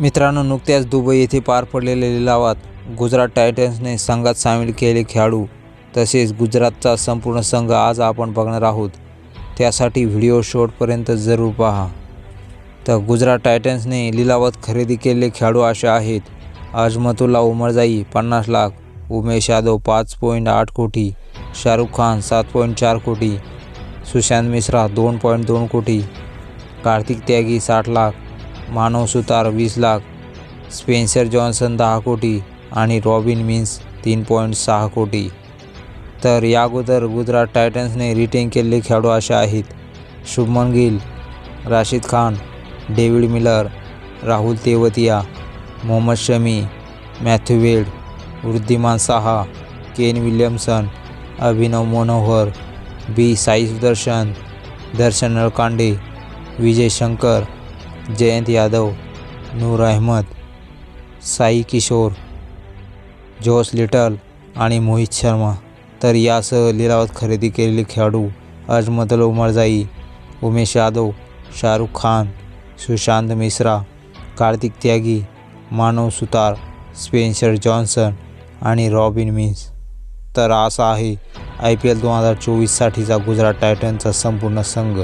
मित्रांनो नुकत्याच दुबई येथे पार पडलेल्या लिलावात गुजरात टायटन्सने संघात सामील केले खेळाडू तसेच गुजरातचा संपूर्ण संघ आज आपण बघणार आहोत. त्यासाठी व्हिडिओ शेवटपर्यंत जरूर पहा. तर गुजरात टायटन्सने लिलावात खरेदी केलेले खेळाडू असे आहेत. अजमतुल्ला उमरजाई पन्नास लाख उमेश यादव पाच पॉईंट आठ कोटी शाहरुख खान सात पॉईंट चार कोटी सुशांत मिश्रा दोन पॉईंट दोन कोटी कार्तिक त्यागी साठ लाख मानव सुतार वीस लाख स्पेन्सर जॉन्सन दहा कोटी आणि रॉबिन मिन्स तीन पॉईंट सहा कोटी. तर या अगोदर गुजरात टायटन्सने रिटेन केलेले खेळाडू असे आहेत. Shubman Gill Rashid Khan David Miller Rahul Tewatia Mohammed Shami Matthew Wade Wriddhiman Saha Kane Williamson Abhinav Manohar B Sai Sudharsan Darshan Nalkande Vijay Shankar Jayant Yadav Noor Ahmad Sai Kishore Josh Little आणि मोहित शर्मा. तर यासह लिलावात खरेदी केलेले खेळाडू Azmatullah Omarzai Umesh Yadav Shahrukh Khan Sushant Mishra Kartik Tyagi Manav Suthar Spencer Johnson आणि रॉबिन मिन्स. तर असा आहे आय पी एल दोन हजार चोवीससाठीचा गुजरात टायटन्सचा संपूर्ण संघ.